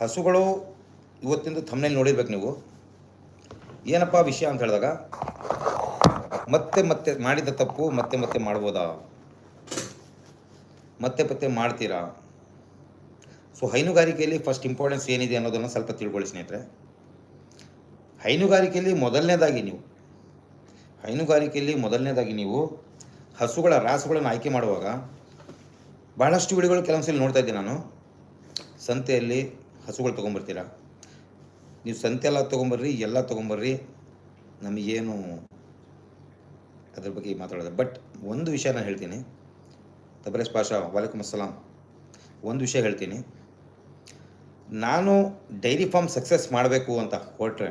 ಹಸುಗಳು ಇವತ್ತಿಂದ ಥಮ್ನೇಲಿ ನೋಡಿರ್ಬೇಕು ನೀವು. ಏನಪ್ಪ ವಿಷಯ ಅಂತ ಹೇಳಿದಾಗ, ಮತ್ತೆ ಮತ್ತೆ ಮಾಡಿದ ತಪ್ಪು ಮತ್ತೆ ಮತ್ತೆ ಮಾಡ್ಬೋದಾ? ಮತ್ತೆ ಮತ್ತೆ ಮಾಡ್ತೀರಾ? ಸೊ ಹೈನುಗಾರಿಕೆಯಲ್ಲಿ ಫಸ್ಟ್ ಇಂಪಾರ್ಟೆನ್ಸ್ ಏನಿದೆ ಅನ್ನೋದನ್ನು ಸ್ವಲ್ಪ ತಿಳ್ಕೊಳ್ಳಿ ಸ್ನೇಹಿತರೆ. ಹೈನುಗಾರಿಕೆಯಲ್ಲಿ ಮೊದಲನೇದಾಗಿ ನೀವು, ಹೈನುಗಾರಿಕೆಯಲ್ಲಿ ಮೊದಲನೇದಾಗಿ ನೀವು ಹಸುಗಳ ರಾಸುಗಳನ್ನು ಆಯ್ಕೆ ಮಾಡುವಾಗ ಬಹಳಷ್ಟು ವಿಡಿಯೋಗಳು ಕೆಲವೊಂದ್ಸಲ ನೋಡ್ತಾ ಇದ್ದೆ ನಾನು. ಸಂತೆಯಲ್ಲಿ ಹಸುಗಳು ತೊಗೊಂಬರ್ತೀರಾ? ನೀವು ಸಂತೆ ಎಲ್ಲ ತೊಗೊಂಬರ್ರಿ ಎಲ್ಲ ತೊಗೊಂಬರ್ರಿ. ನಮಗೇನು ಅದ್ರ ಬಗ್ಗೆ ಮಾತಾಡೋದು ಬಟ್ ಒಂದು ವಿಷಯ ನಾನು ಹೇಳ್ತೀನಿ. ತಬರೇಶ್ ಪಾಷಾ ವಾಲೇಕುಮ್ ಅಸ್ಸಲಾಂ. ಒಂದು ವಿಷಯ ಹೇಳ್ತೀನಿ. ನಾನು ಡೈರಿ ಫಾರ್ಮ್ ಸಕ್ಸಸ್ ಮಾಡಬೇಕು ಅಂತ ಹೊರಟ್ರೆ,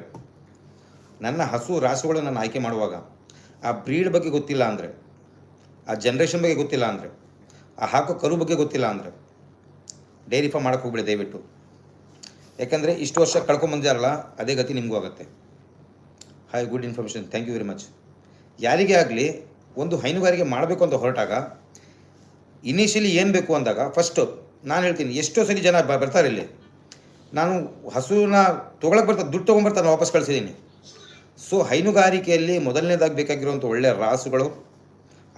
ನನ್ನ ಹಸು ರಾಸುಗಳು ನಾನು ಆಯ್ಕೆ ಮಾಡುವಾಗ, ಆ ಬ್ರೀಡ್ ಬಗ್ಗೆ ಗೊತ್ತಿಲ್ಲ ಅಂದರೆ, ಆ ಜನ್ರೇಷನ್ ಬಗ್ಗೆ ಗೊತ್ತಿಲ್ಲ ಅಂದರೆ, ಆ ಹಾಕೋ ಕರು ಬಗ್ಗೆ ಗೊತ್ತಿಲ್ಲ ಅಂದರೆ, ಡೈರಿ ಫಾರ್ಮ್ ಮಾಡೋಕ್ಕೆ ಹೋಗ್ಬಿಡಿ ದಯವಿಟ್ಟು. ಯಾಕಂದರೆ ಇಷ್ಟು ವರ್ಷ ಕಳ್ಕೊಂಬಂದಿರಲ್ಲ ಅದೇ ಗತಿ ನಿಮಗೂ ಆಗುತ್ತೆ. Hi good information thank you very much ಯಾರಿಗೇ ಆಗಲಿ, ಒಂದು ಹೈನುಗಾರಿಕೆ ಮಾಡಬೇಕು ಅಂತ ಹೊರಟಾಗ ಇನಿಷಿಯಲಿ ಏನು ಬೇಕು ಅಂದಾಗ ಫಸ್ಟು ನಾನು ಹೇಳ್ತೀನಿ, ಎಷ್ಟೋ ಸರಿ ಜನ ಬರ್ತಾರೆ ಇಲ್ಲಿ. ನಾನು ಹಸುನ ತೊಗೊಳಕ್ಕೆ ಬರ್ತಾ, ದುಡ್ಡು ತೊಗೊಂಬರ್ತಾರೆ ವಾಪಸ್ ಕಳಿಸಿದ್ದೀನಿ. ಸೊ ಹೈನುಗಾರಿಕೆಯಲ್ಲಿ ಮೊದಲನೇದಾಗಿ ಬೇಕಾಗಿರುವಂಥ ಒಳ್ಳೆಯ ರಾಸುಗಳು,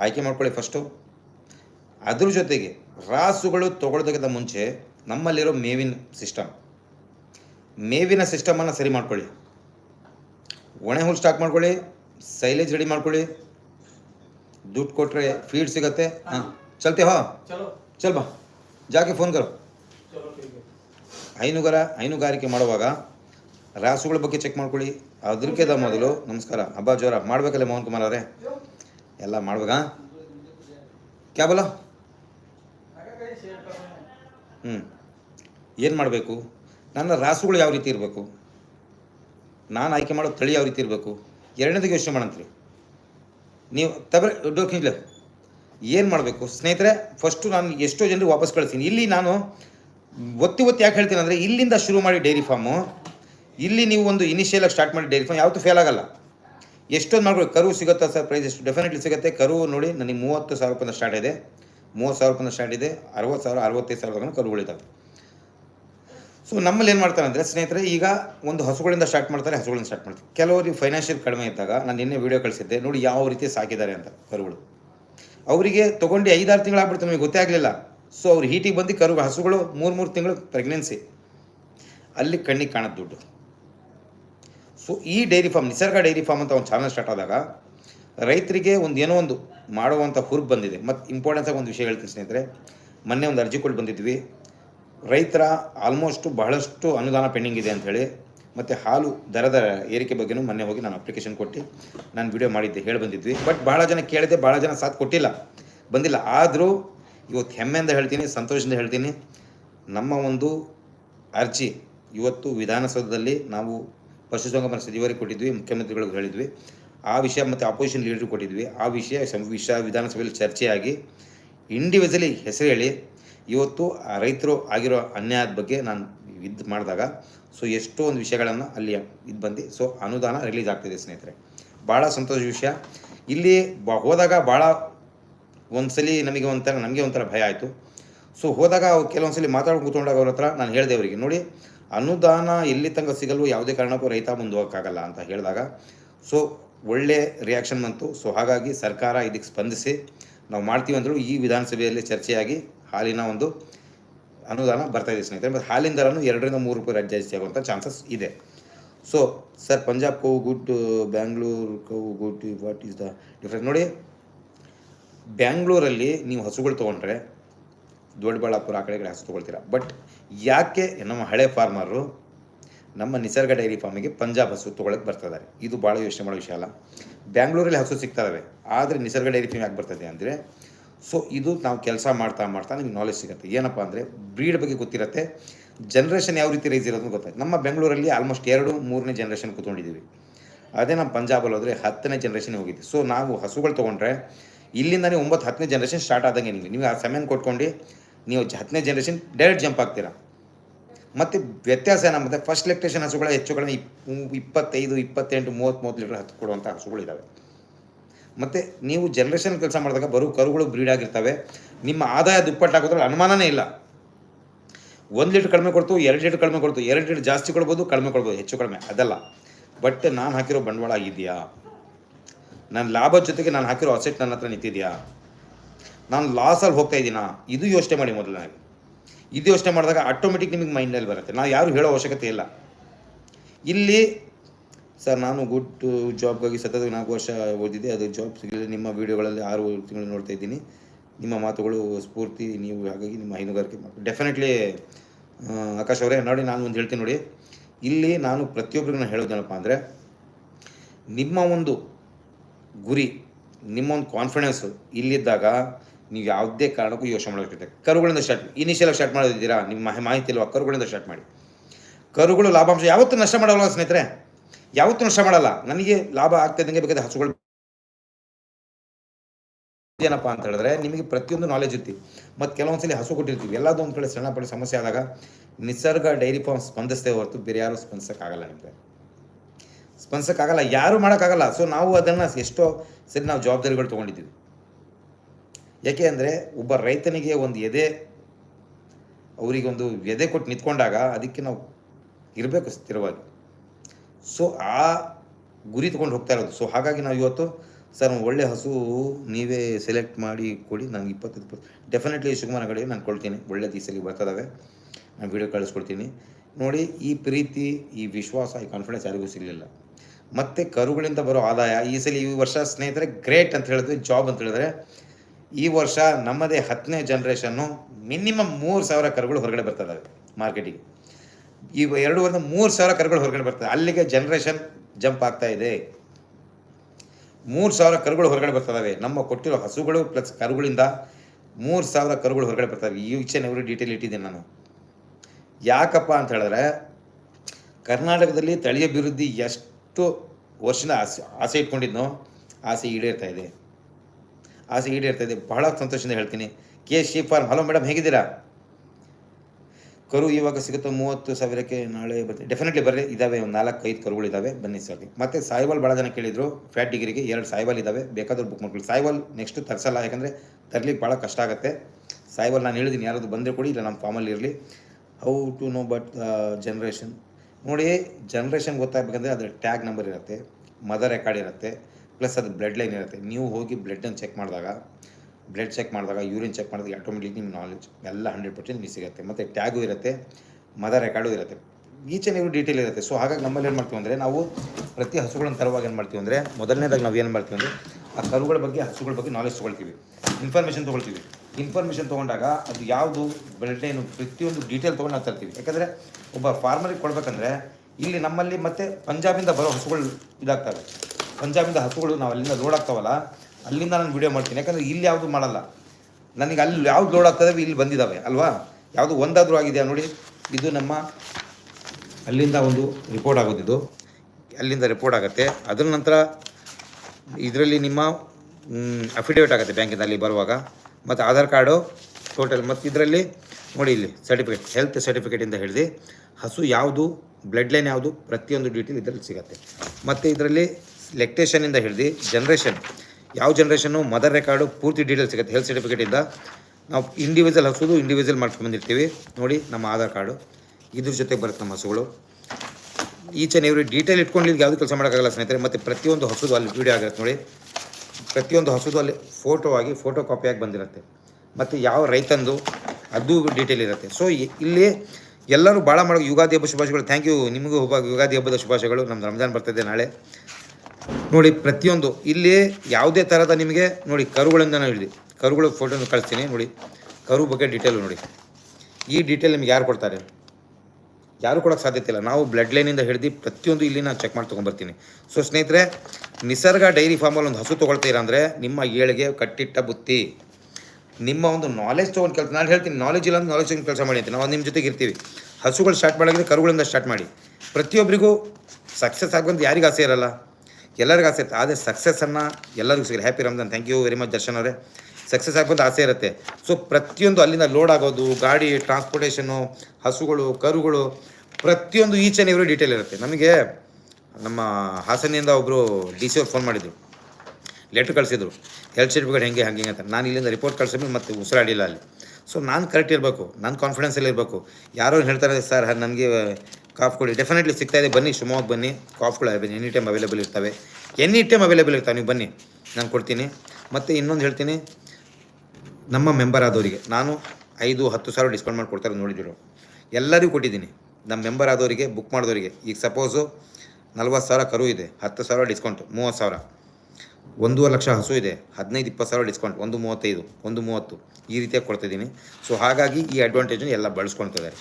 ಆಯ್ಕೆ ಮಾಡ್ಕೊಳ್ಳಿ ಫಸ್ಟು ಅದ್ರ ಜೊತೆಗೆ, ರಾಸುಗಳು ತೊಗೊಳೋದಕ್ಕಿಂತ ಮುಂಚೆ ನಮ್ಮಲ್ಲಿರೋ ಮೇವಿನ ಸಿಸ್ಟಮ್ ಮೇವಿನ ಸಿಸ್ಟಮನ್ನು ಸರಿ ಮಾಡ್ಕೊಳ್ಳಿ. ಒಣೆ ಹುಲ್ ಸ್ಟಾಕ್ ಮಾಡ್ಕೊಳ್ಳಿ ಸೈಲೇಜ್ ರೆಡಿ ಮಾಡ್ಕೊಳ್ಳಿ. ದುಡ್ಡು ಕೊಟ್ಟರೆ ಫೀಡ್ ಸಿಗತ್ತೆ. ಹಾಂ ಚಲ್ತೆ ಹಾಂ? ಚಲ್. ಬಾ. ಜಾಕೆ ಫೋನ್ ಕರು. ಹೈನುಗಾರ ಹೈನುಗಾರಿಕೆ ಮಾಡುವಾಗ ರಾಸುಗಳ ಬಗ್ಗೆ ಚೆಕ್ ಮಾಡ್ಕೊಳ್ಳಿ. ಅದಕ್ಕೆದ ಮೊದಲು ನಮಸ್ಕಾರ ಹಬ್ಬ ಜ್ವರ ಮಾಡ್ಬೇಕಲ್ಲ ಮೋಹನ್ ಕುಮಾರ್ ಅವರೇ? ಎಲ್ಲ ಮಾಡ್ಬೇಕ ಕ್ಯಾಬಲ್ಲ ಹ್ಞೂ ಏನು ಮಾಡಬೇಕು? ನನ್ನ ರಾಸುಗಳು ಯಾವ ರೀತಿ ಇರಬೇಕು? ನಾನು ಆಯ್ಕೆ ಮಾಡೋ ತಳಿ ಯಾವ ರೀತಿ ಇರಬೇಕು? ಎರಡನೇದಾಗಿ ಯೋಚನೆ ಮಾಡಂತ್ರಿ. ನೀವು ತಬ್ರೆ ಡೋಕಿಂಗ್ಲೆ ಏನು ಮಾಡಬೇಕು? ಸ್ನೇಹಿತರೆ ಫಸ್ಟು ನಾನು ಎಷ್ಟೋ ಜನರಿಗೆ ವಾಪಸ್ ಕಳಿಸ್ತೀನಿ. ಇಲ್ಲಿ ನಾನು ಒತ್ತಿ ಒತ್ತಿ ಯಾಕೆ ಹೇಳ್ತೀನಿ ಅಂದರೆ, ಇಲ್ಲಿಂದ ಶುರು ಮಾಡಿ ಡೈರಿ ಫಾರ್ಮು. ಇಲ್ಲಿ ನೀವು ಒಂದು ಇನಿಷಿಯಲಾಗಿ ಸ್ಟಾರ್ಟ್ ಮಾಡಿ ಡೈರಿ ಫಾರ್ಮ್, ಯಾವತ್ತೂ ಫೇಲ್ ಆಗಲ್ಲ. ಎಷ್ಟೊಂದು ಮಾಡ್ಕೊಳ್ಳಿ. ಕರು ಸಿಗುತ್ತಾ ಸರ್? ಪ್ರೈಸ್ ಎಷ್ಟು? ಡೆಫಿನೆಟ್ಲಿ ಸಿಗುತ್ತೆ. ಕರು ನೋಡಿ, ನನಗೆ ಮೂವತ್ತು ಸಾವಿರ ರೂಪಾಯಿಂದ ಸ್ಟಾರ್ಟ್ ಇದೆ. ಮೂವತ್ತು ಸಾವಿರ ರೂಪಾಯಿಂದ ಸ್ಟಾರ್ಟ್ ಇದೆ. ಅರವತ್ತು ಸಾವಿರ, ಅರವತ್ತೈದು ಸಾವಿರ ಕರುಗಳಿದ್ದಾವೆ. ಸೊ ನಮ್ಮಲ್ಲಿ ಏನು ಮಾಡ್ತಾರೆ ಅಂದರೆ, ಸ್ನೇಹಿತರೆ, ಈಗ ಒಂದು ಹಸುಗಳಿಂದ ಸ್ಟಾರ್ಟ್ ಮಾಡ್ತಾರೆ, ಹಸುಗಳಿಂದ ಸ್ಟಾರ್ಟ್ ಮಾಡ್ತಾರೆ. ಕೆಲವರಿಗೆ ಫೈನಾನ್ಷಿಯಲ್ ಕಡಿಮೆ ಇದ್ದಾಗ, ನಾನು ನಿನ್ನೆ ವೀಡಿಯೋ ಕಳಿಸಿದ್ದೆ, ನೋಡಿ ಯಾವ ರೀತಿ ಸಾಕಿದ್ದಾರೆ ಅಂತ ಕರುಗಳು. ಅವರಿಗೆ ತೊಗೊಂಡು ಐದಾರು ತಿಂಗಳು ಆಗ್ಬಿಡ್ತು ನಮಗೆ ಗೊತ್ತೇ ಆಗಲಿಲ್ಲ. ಸೊ ಅವ್ರು ಹೀಟಿಗೆ ಬಂದು ಕರು ಹಸುಗಳು ಮೂರು ಮೂರು ತಿಂಗಳು ಪ್ರೆಗ್ನೆನ್ಸಿ ಅಲ್ಲಿ ಕಣ್ಣಿಗೆ ಕಾಣೋದು ದುಡ್ಡು. ಸೊ ಈ dairy farm Nisarga dairy farm ಅಂತ ಒಂದು ಚಾನಲ್ ಸ್ಟಾರ್ಟ್ ಆದಾಗ, ರೈತರಿಗೆ ಒಂದು ಏನೋ ಒಂದು ಮಾಡುವಂಥ ಹುರುಪು ಬಂದಿದೆ. ಮತ್ತು ಇಂಪಾರ್ಟೆನ್ಸಾಗಿ ಒಂದು ವಿಷಯ ಹೇಳ್ತೀನಿ ಸ್ನೇಹಿತರೆ. ಮೊನ್ನೆ ಒಂದು ಅರ್ಜಿ ಕೊಟ್ಟು ಬಂದಿದ್ವಿ. ರೈತರ ಆಲ್ಮೋಸ್ಟು ಬಹಳಷ್ಟು ಅನುದಾನ ಪೆಂಡಿಂಗ್ ಇದೆ ಅಂಥೇಳಿ ಮತ್ತು ಹಾಲು ದರದ ಏರಿಕೆ ಬಗ್ಗೆನೂ ಮೊನ್ನೆ ಹೋಗಿ ನಾನು ಅಪ್ಲಿಕೇಶನ್ ಕೊಟ್ಟು ನಾನು ವಿಡಿಯೋ ಮಾಡಿದ್ದೆ, ಹೇಳಿ ಬಂದಿದ್ವಿ. ಬಟ್ ಭಾಳ ಜನ ಕೇಳಿದೆ ಭಾಳ ಜನ ಸಾಥ್ ಕೊಟ್ಟಿಲ್ಲ. ಬಂದಿಲ್ಲ. ಆದರೂ ಇವತ್ತು ಹೆಮ್ಮೆಯಿಂದ ಹೇಳ್ತೀನಿ, ಸಂತೋಷದಿಂದ ಹೇಳ್ತೀನಿ. ನಮ್ಮ ಒಂದು ಅರ್ಜಿ ಇವತ್ತು ವಿಧಾನಸೌಧದಲ್ಲಿ ನಾವು ಪಶುಸಂಗೋಪನಾ ಸಚಿವರಿಗೆ ಕೊಟ್ಟಿದ್ವಿ, ಮುಖ್ಯಮಂತ್ರಿಗಳಿಗೆ ಹೇಳಿದ್ವಿ. ಆ ವಿಷಯ ಮತ್ತು ಅಪೋಸಿಷನ್ ಲೀಡರ್ ಕೊಟ್ಟಿದ್ವಿ. ಆ ವಿಷಯ ವಿಷಯ ವಿಧಾನಸಭೆಯಲ್ಲಿ ಚರ್ಚೆಯಾಗಿ ಇಂಡಿವಿಜುವಲಿ ಹೆಸರು ಹೇಳಿ ಇವತ್ತು ರೈತರು ಆಗಿರೋ ಅನ್ಯಾಯದ ಬಗ್ಗೆ ನಾನು ಇದು ಮಾಡಿದಾಗ, ಸೊ ಎಷ್ಟೋ ಒಂದು ವಿಷಯಗಳನ್ನು ಅಲ್ಲಿ ಇದು ಬಂದು, ಸೊ ಅನುದಾನ ರಿಲೀಸ್ ಆಗ್ತಿದೆ ಸ್ನೇಹಿತರೆ. ಭಾಳ ಸಂತೋಷ ವಿಷಯ. ಇಲ್ಲಿ ಬ, ಹೋದಾಗ ಭಾಳ ಒಂದ್ಸಲಿ ನಮಗೆ ಒಂಥರ ನಮಗೆ ಒಂಥರ ಭಯ ಆಯಿತು. ಸೊ ಹೋದಾಗ ಕೆಲವೊಂದ್ಸಲಿ ಮಾತಾಡ್ಕೊಂಡು ಕೂತ್ಕೊಂಡಾಗ ಅವ್ರ ಹತ್ರ ನಾನು ಹೇಳಿದೆ ಅವರಿಗೆ, ನೋಡಿ, ಅನುದಾನ ಎಲ್ಲಿ ತನಕ ಸಿಗಲು ಯಾವುದೇ ಕಾರಣಕ್ಕೂ ರೈತ ಮುಂದೆ ಹೋಗೋಕ್ಕಾಗಲ್ಲ ಅಂತ ಹೇಳಿದಾಗ, ಸೊ ಒಳ್ಳೆ ರಿಯಾಕ್ಷನ್ ಬಂತು. ಸೊ ಹಾಗಾಗಿ ಸರ್ಕಾರ ಇದಕ್ಕೆ ಸ್ಪಂದಿಸಿ, ನಾವು ಮಾಡ್ತೀವಿ ಅಂದರೂ ಈ ವಿಧಾನಸಭೆಯಲ್ಲಿ ಚರ್ಚೆಯಾಗಿ ಹಾಲಿನ ಒಂದು ಅನುದಾನ ಬರ್ತಾ ಇದೆ ಸ್ನೇಹಿತರೆ. ಮತ್ತು ಹಾಲಿನ ದರನೂ ಎರಡರಿಂದ ಮೂರು ರೂಪಾಯಿ ಜಾಸ್ತಿ ಆಗುವಂಥ ಚಾನ್ಸಸ್ ಇದೆ. ಸೊ ಸರ್ ಪಂಜಾಬ್ ಕೋ good Bangalore co good what is the difference ನೋಡಿ, ಬ್ಯಾಂಗ್ಳೂರಲ್ಲಿ ನೀವು ಹಸುಗಳು ತೊಗೊಂಡ್ರೆ ದೊಡ್ಡಬಳ್ಳಾಪುರ ಆ ಕಡೆ ಕಡೆ ಹಸು ತೊಗೊಳ್ತೀರಾ. ಬಟ್ ಯಾಕೆ ನಮ್ಮ ಹಳೆ ಫಾರ್ಮರು ನಮ್ಮ ನಿಸರ್ಗ ಡೈರಿ ಫಾರ್ಮಿಗೆ ಪಂಜಾಬ್ ಹಸು ತೊಗೊಳಕ್ಕೆ ಬರ್ತಿದ್ದಾರೆ ಇದು ಭಾಳ ಯೋಚನೆ ಮಾಡೋ ವಿಷಯ ಅಲ್ಲ. ಬ್ಯಾಂಗ್ಳೂರಲ್ಲಿ ಹಸು ಸಿಗ್ತಾವೆ ಆದರೆ ನಿಸರ್ಗ ಡೈರಿ ಫಾರ್ಮ್ ಯಾಕೆ ಬರ್ತದೆ ಅಂದರೆ ಸೊ ಇದು ನಾವು ಕೆಲಸ ಮಾಡ್ತಾ ಮಾಡ್ತಾ ನಿಮ್ಗೆ ನಾಲೆಜ್ ಸಿಗುತ್ತೆ. ಏನಪ್ಪ ಅಂದರೆ ಬ್ರೀಡ್ ಬಗ್ಗೆ ಗೊತ್ತಿರುತ್ತೆ. ಜನ್ರೇಷನ್ ಯಾವ ರೀತಿ ರೈಸ್ ಇರೋದು ಗೊತ್ತಾಯ್ತು. ನಮ್ಮ ಬೆಂಗಳೂರಲ್ಲಿ ಆಲ್ಮೋಸ್ಟ್ ಎರಡು, ಮೂರನೇ ಜನ್ರೇಷನ್ ಕೂತ್ಕೊಂಡಿದ್ದೀವಿ. ಅದೇ ನಮ್ಮ ಪಂಜಾಬಲ್ಲಿ ಹೋದರೆ ಹತ್ತನೇ ಜನ್ರೇಷನ್ ಹೋಗಿದ್ವಿ. ಸೊ ನಾವು ಹಸುಗಳು ತೊಗೊಂಡ್ರೆ ಇಲ್ಲಿಂದನೇ ಒಂಬತ್ತು ಹತ್ತನೇ ಜನ್ರೇಷನ್ ಸ್ಟಾರ್ಟ್ ಆದಂಗೆ ನಿಮಗೆ. ನೀವು ಆ ಸಮಯನ ಕೊಟ್ಕೊಂಡು ನೀವು ಹತ್ತನೇ ಜನ್ರೇಷನ್ ಡೈರೆಕ್ಟ್ ಜಂಪ್ ಆಗ್ತೀರಾ. ಮತ್ತು ವ್ಯತ್ಯಾಸ ಏನಾಗುತ್ತೆ ಫಸ್ಟ್ ಲೆಕ್ಟೇಷನ್ ಹಸುಗಳ ಹೆಚ್ಚುಗಳನ್ನ ಕಡಿಮೆ ಇಪ್ಪತ್ತೈದು, ಇಪ್ಪತ್ತೆಂಟು, ಮೂವತ್ತು ಮೂವತ್ತು ಲೀಟರ್ ಹತ್ತು ಕೊಡುವಂಥ ಹಸುಗಳಿದ್ದಾವೆ ಮತ್ತು ನೀವು ಜನ್ರೇಷನ್ ಕೆಲಸ ಮಾಡಿದಾಗ ಬರೋ ಕರುಗಳು ಬ್ರೀಡ್ ಆಗಿರ್ತವೆ. ನಿಮ್ಮ ಆದಾಯ ದುಪ್ಪಟ್ಟಾಗೋದ್ರಲ್ಲಿ ಅನುಮಾನನೇ ಇಲ್ಲ. ಒಂದು ಲೀಟ್ರ್ ಕಡಿಮೆ ಕೊಡ್ತು, ಎರಡು ಲೀಟ್ರ್ ಕಡಿಮೆ ಕೊಡ್ತು, ಎರಡು ಲೀಟ್ರ್ ಜಾಸ್ತಿ ಕೊಡ್ಬೋದು, ಕಡಿಮೆ ಕೊಡ್ಬೋದು, ಹೆಚ್ಚು ಕಡಿಮೆ ಅದಲ್ಲ. ಬಟ್ ನಾನು ಹಾಕಿರೋ ಬಂಡವಾಳ ಆಗಿದೆಯಾ? ನನ್ನ ಲಾಭದ ಜೊತೆಗೆ ನಾನು ಹಾಕಿರೋ ಅಸೆಟ್ ನನ್ನ ಹತ್ರ ನಿಂತಿದೆಯಾ? ನಾನು ಲಾಸಲ್ಲಿ ಹೋಗ್ತಾ ಇದ್ದೀನಾ? ಇದು ಯೋಚನೆ ಮಾಡಿ ಮೊದಲನೇ ಇದು ಯೋಚನೆ ಮಾಡಿದಾಗ ಆಟೋಮೆಟಿಕ್ ನಿಮಗೆ ಮೈಂಡಲ್ಲಿ ಬರುತ್ತೆ. ನಾವು ಯಾರು ಹೇಳೋ ಅವಶ್ಯಕತೆ ಇಲ್ಲ. ಇಲ್ಲಿ ಸರ್, ನಾನು ಗುಡ್ ಜಾಬ್ಗಾಗಿ ಸತತ ನಾಲ್ಕು ವರ್ಷ ಓದಿದ್ದೆ ಅದು ಜಾಬ್ ಸಿಗಲಿಲ್ಲ. ನಿಮ್ಮ ವೀಡಿಯೋಗಳಲ್ಲಿ ಆರು ತಿಂಗಳು ನೋಡ್ತಾ ಇದ್ದೀನಿ. ನಿಮ್ಮ ಮಾತುಗಳು ಸ್ಫೂರ್ತಿ, ನೀವು ಹಾಗಾಗಿ ನಿಮ್ಮ ಹೈನುಗಾರಿಕೆ ಡೆಫಿನೆಟ್ಲಿ ಆಕಾಶ್ ಅವರೇ, ನೋಡಿ, ನಾನು ಒಂದು ಹೇಳ್ತೀನಿ ನೋಡಿ. ಇಲ್ಲಿ ನಾನು ಪ್ರತಿಯೊಬ್ಬರಿಗೂ ನಾನು ಹೇಳೋದೇನಪ್ಪ ಅಂದರೆ, ನಿಮ್ಮ ಒಂದು ಗುರಿ, ನಿಮ್ಮ ಒಂದು ಕಾನ್ಫಿಡೆನ್ಸು ಇಲ್ಲಿದ್ದಾಗ ನೀವು ಯಾವುದೇ ಕಾರಣಕ್ಕೂ ಯೋಚನೆ ಮಾಡೋಕ್ಕಿದೆ ಕರುಗಳಿಂದ ಸ್ಟಾರ್ಟ್ ಇನಿಷಿಯಲ್ ಸ್ಟಾರ್ಟ್ ಮಾಡೋದಿದ್ದೀರಾ? ನಿಮ್ಮ ಮಾಹಿತಿ ಇಲ್ವಾ? ಕರುಗಳಿಂದ ಸ್ಟಾರ್ಟ್ ಮಾಡಿ. ಕರುಗಳು ಲಾಭಾಂಶ ಯಾವತ್ತೂ ನಷ್ಟ ಮಾಡೋಲ್ಲ ಸ್ನೇಹಿತರೆ. ಯಾವತ್ತೂ ನಷ್ಟ ಮಾಡಲ್ಲ. ನನಗೆ ಲಾಭ ಆಗ್ತಿದ್ದಂಗೆ ಬೇಕಾದ ಹಸುಗಳು ಏನಪ್ಪ ಅಂತ ಹೇಳಿದ್ರೆ, ನಿಮಗೆ ಪ್ರತಿಯೊಂದು ನಾಲೆಜ್ ಇರ್ತಿ. ಮತ್ತು ಕೆಲವೊಂದ್ಸಲಿ ಹಸು ಕೊಟ್ಟಿರ್ತೀವಿ. ಎಲ್ಲದೂ ಒಂದು ಕಡೆ ಸಣ್ಣ ಪಡೆ ಸಮಸ್ಯೆ ಆದಾಗ ನಿಸರ್ಗ ಡೈರಿ ಫಾರ್ಮ್ ಸ್ಪಂದಿಸ್ತೇ ಹೊರತು ಬೇರೆ ಯಾರು ಸ್ಪಂದಿಸೋಕ್ಕಾಗಲ್ಲ ನಿಮಗೆ. ಸ್ಪಂದಿಸೋಕ್ಕಾಗಲ್ಲ ಯಾರು ಮಾಡೋಕ್ಕಾಗಲ್ಲ ಸೊ ನಾವು ಅದನ್ನು ಎಷ್ಟೋ ಸರಿ ನಾವು ಜವಾಬ್ದಾರಿಗಳು ತೊಗೊಂಡಿದ್ದೀವಿ. ಯಾಕೆ ಅಂದರೆ, ಒಬ್ಬ ರೈತನಿಗೆ ಒಂದು ಎದೆ ಅವರಿಗೆ ಒಂದು ಎದೆ ಕೊಟ್ಟು ನಿಂತ್ಕೊಂಡಾಗ ಅದಕ್ಕೆ ನಾವು ಇರಬೇಕು ಸ್ಥಿರವಾಗಿ. ಸೊ ಆ ಗುರಿ ತೊಗೊಂಡು ಹೋಗ್ತಾ ಇರೋದು. ಸೊ ಹಾಗಾಗಿ ನಾವು ಇವತ್ತು, ಸರ್ ಒಳ್ಳೆ ಹಸು ನೀವೇ ಸೆಲೆಕ್ಟ್ ಮಾಡಿ ಕೊಡಿ ನನಗೆ ಇಪ್ಪತ್ತು ಇಪ್ಪತ್ತು ಡೆಫಿನೆಟ್ಲಿ ಶಿವಕುಮಾರ್ ಕಡೆಗೆ ನಾನು ಕೊಡ್ತೀನಿ. ಒಳ್ಳೆ ಬರ್ತದವೆ ಬರ್ತದಾವೆ. ನಾನು ವೀಡಿಯೋ ಕಳಿಸ್ಕೊಡ್ತೀನಿ. ನೋಡಿ, ಈ ಪ್ರೀತಿ, ಈ ವಿಶ್ವಾಸ, ಈ ಕಾನ್ಫಿಡೆನ್ಸ್ ಯಾರಿಗೂ ಸಿಗಲಿಲ್ಲ. ಮತ್ತು ಕರುಗಳಿಂದ ಬರೋ ಆದಾಯ, ಈ ಸಲ ಈ ವರ್ಷ ಸ್ನೇಹಿತರೆ ಗ್ರೇಟ್ ಅಂತ ಹೇಳಿದ್ರೆ ಜಾಬ್ ಅಂತ ಹೇಳಿದ್ರೆ, ಈ ವರ್ಷ ನಮ್ಮದೇ ಹತ್ತನೇ ಜನ್ರೇಷನ್ನು ಮಿನಿಮಮ್ ಮೂರು ಸಾವಿರ ಕರುಗಳು ಹೊರಗಡೆ ಬರ್ತದಾವೆ ಮಾರ್ಕೆಟಿಗೆ ಈ ಎರಡೂವರೆಯಿಂದ ಮೂರು ಸಾವಿರ ಕರುಗಳು ಹೊರಗಡೆ ಬರ್ತದೆ. ಅಲ್ಲಿಗೆ ಜನ್ರೇಷನ್ ಜಂಪ್ ಆಗ್ತಾ ಇದೆ. ಮೂರು ಸಾವಿರ ಕರುಗಳು ಹೊರಗಡೆ ಬರ್ತದವೆ. ನಮ್ಮ ಕೊಟ್ಟಿರೋ ಹಸುಗಳು ಪ್ಲಸ್ ಕರುಗಳಿಂದ ಮೂರು ಸಾವಿರ ಕರುಗಳು ಹೊರಗಡೆ ಬರ್ತವೆ. ಈ ಈಚೆ ನೆವರು ಡೀಟೇಲ್ ಇಟ್ಟಿದ್ದೀನಿ ನಾನು. ಯಾಕಪ್ಪ ಅಂತ ಹೇಳಿದ್ರೆ, ಕರ್ನಾಟಕದಲ್ಲಿ ತಳಿ ಅಭಿವೃದ್ಧಿ ಎಷ್ಟು ವರ್ಷದ ಆಸೆ ಆಸೆ ಇಟ್ಕೊಂಡಿದ್ನೋ ಆಸೆ ಈಡೇರ್ತಾ ಇದೆ. ಆಸೆ ಈಡೇರ್ತಾ ಇದೆ. ಬಹಳ ಸಂತೋಷದಿಂದ ಹೇಳ್ತೀನಿ. K she farm. Hello madam ಹೇಗಿದ್ದೀರಾ? ಕರು ಇವಾಗ ಸಿಗುತ್ತೆ ಮೂವತ್ತು ಸಾವಿರಕ್ಕೆ ನಾಳೆ ಬರ್ತೀನಿ. ಡೆಫಿನೆಟ್ಲಿ ಬರ್ರಿ. ಇದ್ದಾವೆ ಒಂದು ನಾಲ್ಕು ಐದು ಕರುಗಳು ಇದಾವೆ. ಬನ್ನಿ ಸರ್ ಮತ್ತೆ ಸಾಯಿವಾಲ್ ಭಾಳ ಜನ ಕೇಳಿದ್ರು ಫ್ಯಾಟ್ ಡಿಗ್ರಿಗೆ ಎರಡು ಸಾಯಿವಾಲ್ ಇದ್ದಾವೆ ಬೇಕಾದ್ರೂ ಬುಕ್ ಮಾಡ್ಕೊಳ್ಳಿ. ಸಾಯಿವಾಲ್ ನೆಕ್ಸ್ಟ್ ತರಿಸಲ್ಲ, ಯಾಕಂದರೆ ತರಲಿಕ್ಕೆ ಭಾಳ ಕಷ್ಟ ಆಗುತ್ತೆ. ಸಾಯಿವಾಲ್ ನಾನು ಹೇಳಿದ್ದೀನಿ ಯಾರಾದರೂ ಬಂದರೆ ಕೊಡಿ, ಇಲ್ಲ ನಮ್ಮ ಫಾರ್ಮಲ್ಲಿ ಇರಲಿ. How to know but generation ನೋಡಿ ಜನ್ರೇಷನ್ ಗೊತ್ತಾಗಬೇಕಂದ್ರೆ ಅದರ ಟ್ಯಾಗ್ ನಂಬರ್ ಇರುತ್ತೆ ಮದರ್ ರೆಕಾರ್ಡ್ ಇರುತ್ತೆ ಪ್ಲಸ್ ಅದು ಬ್ಲಡ್ ಲೈನ್ ಇರುತ್ತೆ. ನೀವು ಹೋಗಿ ಬ್ಲಡ್ಡನ್ನು ಚೆಕ್ ಮಾಡಿದಾಗ ಬ್ಲಡ್ ಚೆಕ್ ಮಾಡಿದಾಗ, ಯೂರಿನ್ ಚೆಕ್ ಮಾಡಿದಾಗ ಆಟೋಮೆಟಿಕ್ ನಿಮ್ಮ ನಾಲೆಜ್ ಎಲ್ಲ ಹಂಡ್ರೆಡ್ ಪರ್ಸೆಂಟ್ ನಿಮಗೆ ಸಿಗುತ್ತೆ. ಮತ್ತು ಟ್ಯಾಗು ಇರುತ್ತೆ ಮದರ್ ರೆಕಾರ್ಡು ಇರುತ್ತೆ. ಈಚೆ ನೀವು ಡೀಟೇಲ್ ಇರುತ್ತೆ. ಸೊ ಹಾಗಾಗಿ ನಮ್ಮಲ್ಲಿ ಏನು ಮಾಡ್ತೀವಿ ಅಂದರೆ, ನಾವು ಪ್ರತಿ ಹಸುಗಳನ್ನು ತರುವಾಗ ಏನು ಮಾಡ್ತೀವಿ ಅಂದರೆ, ಮೊದಲನೇದಾಗಿ ನಾವು ಏನು ಮಾಡ್ತೀವಿ ಅಂದರೆ, ಆ ಕರುಗಳ ಬಗ್ಗೆ, ಹಸುಗಳ ಬಗ್ಗೆ ನಾಲೆಜ್ ತೊಗೊಳ್ತೀವಿ. ಇನ್ಫಾರ್ಮೇಷನ್ ತೊಗೊಳ್ತೀವಿ. ಇನ್ಫಾರ್ಮೇಷನ್ ತೊಗೊಂಡಾಗ ಅದು ಯಾವುದು ಬ್ಲಡ್ ಏನು, ಪ್ರತಿಯೊಂದು ಡೀಟೇಲ್ ತೊಗೊಂಡು ನಾವು ತರ್ತೀವಿ. ಯಾಕಂದರೆ, ಒಬ್ಬ ಫಾರ್ಮರಿಗೆ ಕೊಡಬೇಕಂದ್ರೆ, ಇಲ್ಲಿ ನಮ್ಮಲ್ಲಿ ಮತ್ತೆ ಪಂಜಾಬಿಂದ ಬರೋ ಹಸುಗಳು ಇದಾಗ್ತವೆ. ಪಂಜಾಬಿಂದ ಹಸುಗಳು ನಾವು ಅಲ್ಲಿಂದ ಲೋಡ್ ಆಗ್ತಾವಲ್ಲ ಅಲ್ಲಿಂದ ನಾನು ವೀಡಿಯೋ ಮಾಡ್ತೀನಿ. ಯಾಕಂದರೆ ಇಲ್ಲಿ ಯಾವುದು ಮಾಡಲ್ಲ. ನನಗೆ ಅಲ್ಲಿ ಯಾವ್ದು ಲೋಡ್ ಆಗ್ತದೆ ಇಲ್ಲಿ ಬಂದಿದ್ದಾವೆ ಅಲ್ವಾ? ಯಾವುದು ಒಂದಾದರೂ ಆಗಿದೆಯಾ ನೋಡಿ. ಇದು ನಮ್ಮ ಅಲ್ಲಿಂದ ಒಂದು ರಿಪೋರ್ಟ್ ಆಗೋದಿದು ಅಲ್ಲಿಂದ ರಿಪೋರ್ಟ್ ಆಗುತ್ತೆ. ಅದರ ನಂತರ ಇದರಲ್ಲಿ ನಿಮ್ಮ ಅಫಿಡೇವಿಟ್ ಆಗುತ್ತೆ ಬ್ಯಾಂಕಿನಲ್ಲಿ ಬರುವಾಗ. ಮತ್ತು ಆಧಾರ್ ಕಾರ್ಡು ಟೋಟಲ್ ಮತ್ತು ಇದರಲ್ಲಿ ನೋಡಿ ಇಲ್ಲಿ ಸರ್ಟಿಫಿಕೇಟ್ ಹೆಲ್ತ್ ಸರ್ಟಿಫಿಕೇಟಿಂದ ಹಿಡಿದು ಹಸು ಯಾವುದು ಬ್ಲಡ್ ಲೈನ್ ಯಾವುದು, ಪ್ರತಿಯೊಂದು ಡೀಟೇಲ್ ಇದರಲ್ಲಿ ಸಿಗುತ್ತೆ. ಮತ್ತು ಇದರಲ್ಲಿ ಲೆಕ್ಟೇಷನಿಂದ ಹಿಡಿದು ಜನ್ರೇಷನ್ ಯಾವ ಜನ್ರೇಷನ್ನು ಮದರ್ ರೆಕಾರ್ಡು ಪೂರ್ತಿ ಡೀಟೇಲ್ಸ್ ಸಿಗುತ್ತೆ ಹೆಲ್ತ್ ಸರ್ಟಿಫಿಕೇಟಿಂದ ನಾವು ಇಂಡಿವಿಜುವಲ್ ಹಸೋದು ಇಂಡಿವಿಜುವಲ್ ಮಾಡ್ಕೊಂಡು ಬಂದಿರ್ತೀವಿ ನೋಡಿ, ನಮ್ಮ ಆಧಾರ್ ಕಾರ್ಡು. ಇದ್ರ ಜೊತೆ ಬರುತ್ತೆ ನಮ್ಮ ಹಸುಗಳು. ಈಚೆ ನೀವು ಡೀಟೇಲ್ ಇಟ್ಕೊಂಡು ಇಲ್ಲಿ ಯಾವುದೂ ಕೆಲಸ ಮಾಡೋಕ್ಕಾಗಲ್ಲ ಸ್ನೇಹಿತರೆ, ಮತ್ತು ಪ್ರತಿಯೊಂದು ಹಸುದು ಅಲ್ಲಿ ವೀಡಿಯೋ ಆಗಿರುತ್ತೆ ನೋಡಿ. ಪ್ರತಿಯೊಂದು ಹಸುದು ಅಲ್ಲಿ ಫೋಟೋ ಆಗಿ ಫೋಟೋ ಕಾಪಿಯಾಗಿ ಬಂದಿರುತ್ತೆ. ಮತ್ತು ಯಾವ ರೈತಂದು ಅದು ಡೀಟೇಲ್ ಇರುತ್ತೆ. ಸೊ ಇಲ್ಲಿ ಎಲ್ಲರೂ ಭಾಳ ಮಾಡೋ ಯುಗಾದಿ ಹಬ್ಬ ಶುಭಾಶಯಗಳು. ಥ್ಯಾಂಕ್ ಯು ನಿಮಗೂ ಹಬ್ಬ, ಯುಗಾದಿ ಹಬ್ಬದ ಶುಭಾಶಯಗಳು. ನಮ್ಮ ರಂಜಾನ್ ಬರ್ತಿದೆ ನಾಳೆ. ನೋಡಿ ಪ್ರತಿಯೊಂದು, ಇಲ್ಲಿ ಯಾವುದೇ ಥರದ ನಿಮಗೆ ನೋಡಿ ಕರುಗಳಿಂದ ಹೇಳಿದೆ. ಕರುಗಳ ಫೋಟೋನ ಕಳಿಸ್ತೀನಿ, ನೋಡಿ. ಕರು ಬಗ್ಗೆ ಡೀಟೇಲು ನೋಡಿ. ಈ ಡೀಟೇಲ್ ನಿಮ್ಗೆ ಯಾರು ಕೊಡ್ತಾರೆ? ಯಾರು ಕೊಡೋಕೆ ಸಾಧ್ಯತೆ ಇಲ್ಲ. ನಾವು ಬ್ಲಡ್ ಲೈನಿಂದ ಹಿಡಿದು ಪ್ರತಿಯೊಂದು ಇಲ್ಲಿ ನಾನು ಚೆಕ್ ಮಾಡಿ ತೊಗೊಂಬರ್ತೀನಿ ಸೊ ಸ್ನೇಹಿತರೆ, ನಿಸರ್ಗ ಡೈರಿ ಫಾರ್ಮಲ್ಲಿ ಒಂದು ಹಸು ತೊಗೊಳ್ತೀರಾ ಅಂದರೆ ನಿಮ್ಮ ಏಳಿಗೆ ಕಟ್ಟಿಟ್ಟ ಬುತ್ತಿ. ನಿಮ್ಮ ಒಂದು ನಾಲೆಜ್ ತೊಗೊಂಡು ಕೆಲಸ, ನಾನು ಹೇಳ್ತೀನಿ ನಾಲೆಜ್ ಇಲ್ಲ ನಾಲೆಜ್ ಕೆಲಸ ಮಾಡಿ ನಾವು ನಿಮ್ಮ ಜೊತೆಗೆ ಇರ್ತೀವಿ. ಹಸುಗಳು ಸ್ಟಾರ್ಟ್ ಮಾಡಿದ್ರೆ ಕರುಗಳಿಂದ ಸ್ಟಾರ್ಟ್ ಮಾಡಿ. ಪ್ರತಿಯೊಬ್ಬರಿಗೂ ಸಕ್ಸಸ್ ಆಗುವಂಥ ಯಾರಿಗೂ ಆಸೆ ಇರಲ್ಲ. ಎಲ್ಲರಿಗೂ ಆಸೆ ಇರುತ್ತೆ. ಆದರೆ ಸಕ್ಸಸ್ಸನ್ನು ಎಲ್ಲರಿಗೂ ಸಿಗಲಿ happy Ramzan thank you very much Darshan ಅವರೇ. ಸಕ್ಸಸ್ ಆಗ್ಬೋದು, ಆಸೆ ಇರುತ್ತೆ. ಸೊ ಪ್ರತಿಯೊಂದು ಅಲ್ಲಿಂದ ಲೋಡ್ ಆಗೋದು, ಗಾಡಿ ಟ್ರಾನ್ಸ್ಪೋರ್ಟೇಷನು ಹಸುಗಳು, ಕರುಗಳು, ಪ್ರತಿಯೊಂದು ಈಚ್ ಆ್ಯಂಡ್ ಎವ್ರಿ ಡೀಟೇಲ್ ಇರುತ್ತೆ. ನಮಗೆ ನಮ್ಮ ಹಾಸನಿಂದ ಒಬ್ಬರು ಡಿ ಸಿ ಅವ್ರು ಫೋನ್ ಮಾಡಿದರು. ಲೆಟ್ರ್ ಕಳಿಸಿದ್ರು. ಹೆಲ್ತ್ ಸರ್ಟಿಫಿಕೇಟ್ ಹೆಂಗೆ, ಹಂಗೆ ಅಂತ. ನಾನು ಇಲ್ಲಿಂದ ರಿಪೋರ್ಟ್ ಕಳಿಸಿದ್ಮೇಲೆ ಮತ್ತೆ ಉಸಿರಾಡಿಲ್ಲ ಅಲ್ಲಿ. ಸೊ ನಾನು ಕರೆಕ್ಟ್ ಇರಬೇಕು. ನಾನು ಕಾನ್ಫಿಡೆನ್ಸಲ್ಲಿ ಇರಬೇಕು. ಯಾರೋ ಹೇಳ್ತಾರೆ, ಸರ್ ನನಗೆ ಕಾಫ್ ಕೊಡಿ ಡೆಫಿನೆಟ್ಲಿ ಸಿಗ್ತಾ ಇದೆ. ಬನ್ನಿ ಶಿವಮೊಗ್ಗ ಬನ್ನಿ. ಕಾಫ್ಗಳು ಎನಿ ಟೈಮ್ ಅವೈಲೇಬಲ್ ಇರ್ತವೆ. ಎನಿ ಟೈಮ್ ಅವೈಲೇಬಲ್ ಇರ್ತವೆ. ನೀವು ಬನ್ನಿ, ನಾನು ಕೊಡ್ತೀನಿ. ಮತ್ತು ಇನ್ನೊಂದು ಹೇಳ್ತೀನಿ. ನಮ್ಮ ಮೆಂಬರ್ ಆದವರಿಗೆ, ನಾನು ಐದು, ಹತ್ತು ಸಾವಿರ ಡಿಸ್ಕೌಂಟ್ ಮಾಡಿ ಕೊಡ್ತಾರೆ ನೋಡಿದ್ರು ಎಲ್ಲರಿಗೂ ಕೊಟ್ಟಿದ್ದೀನಿ. ನಮ್ಮ ಮೆಂಬರ್ ಆದವರಿಗೆ ಬುಕ್ ಮಾಡಿದವರಿಗೆ. ಈಗ ಸಪೋಸು ನಲ್ವತ್ತು ಸಾವಿರ ಕರು ಇದೆ, ಹತ್ತು ಸಾವಿರ ಡಿಸ್ಕೌಂಟ್ ಮೂವತ್ತು ಸಾವಿರ. ಒಂದೂವರೆ ಲಕ್ಷ ಹಸು ಇದೆ, ಹದಿನೈದು, ಇಪ್ಪತ್ತು ಸಾವಿರ ಡಿಸ್ಕೌಂಟ್ ಒಂದು ಮೂವತ್ತೈದು, ಒಂದು ಮೂವತ್ತು. ಈ ರೀತಿಯಾಗಿ ಕೊಡ್ತಿದ್ದೀನಿ ಸೊ ಹಾಗಾಗಿ ಈ ಅಡ್ವಾಂಟೇಜನ್ನು ಎಲ್ಲ ಬಳಸ್ಕೊಳ್ತಿದ್ದಾರೆ